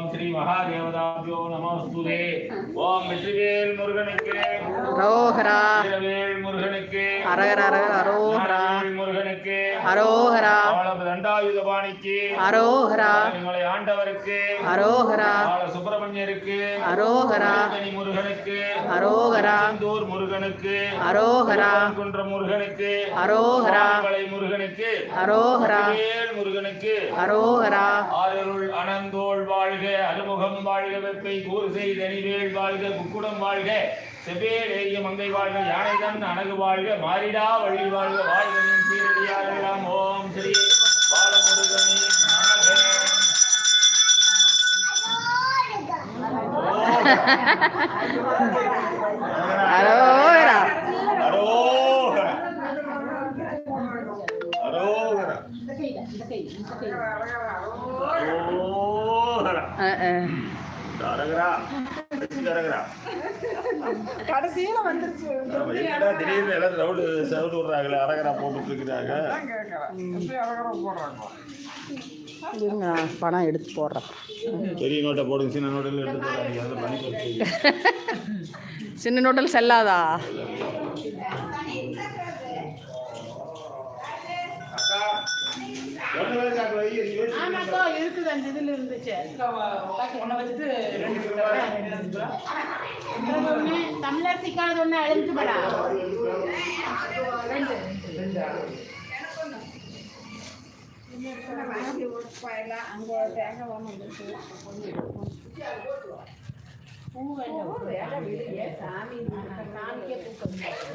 மகாதேவதாபியோ நமஸ்துதே ஓம் வெற்றிவேல் முருகனுக்கு. அரோஹரா வீரவேல் முருகனுக்கு. அரகர அரகர அரோஹரா முருகனுக்கு. அரோஹரா அவளது தண்டாயுதபாணிக்கு அரோஹரா மலை ஆண்டவருக்கு. அரோஹரா சுப்பிரமணியருக்கு. அரோஹரா முருகனுக்கு. அரோகரா. திருச்செந்தூர் முருகனுக்கு. அரோகரா. குன்ற முருகனுக்கு. அரோகரா. மலை முருகனுக்கு. அரோகரா. வேல் முருகனுக்கு. அரோகரா. ஆரருள் அனந்தோள் வாழ்க அறுமுகம் வாழ்க வெப்பை கூறு செய்தனிவேல் வாழ்க குக்குடம் வாழ்க செவ்வேல் மங்கை வாழ்க யானைதன் அணகு வாழ்க மாறிடா வழி வாழ்க வாழ்களின் சீரடியாரெல்லாம் ஓம் ஸ்ரீ பாலமுருகனே நமக. அரோகரா அரோகரா. அரோகரா. அரோகரா. கடைசியில வந்துருச்சு. திடீர்னு சவுண்டு விடுறாங்களே அரகரா போட்டுட்டு இருக்கிறாங்க. இருங்க பணம் எடுத்து போடுறேன். பெரிய நோட்டை போடுங்க சின்ன நோட்டில் எடுத்து போடுறாங்க சின்ன நோட்டல் செல்லாதா? ஆமாக்கா இருக்குது அந்த இதுல இருந்துச்சு. ஒன்றை வச்சுட்டு ஒன்று எழுந்துபடா ரெண்டு அங்கே பூ வேண்டாம். சாமி சாமிக்கே பூ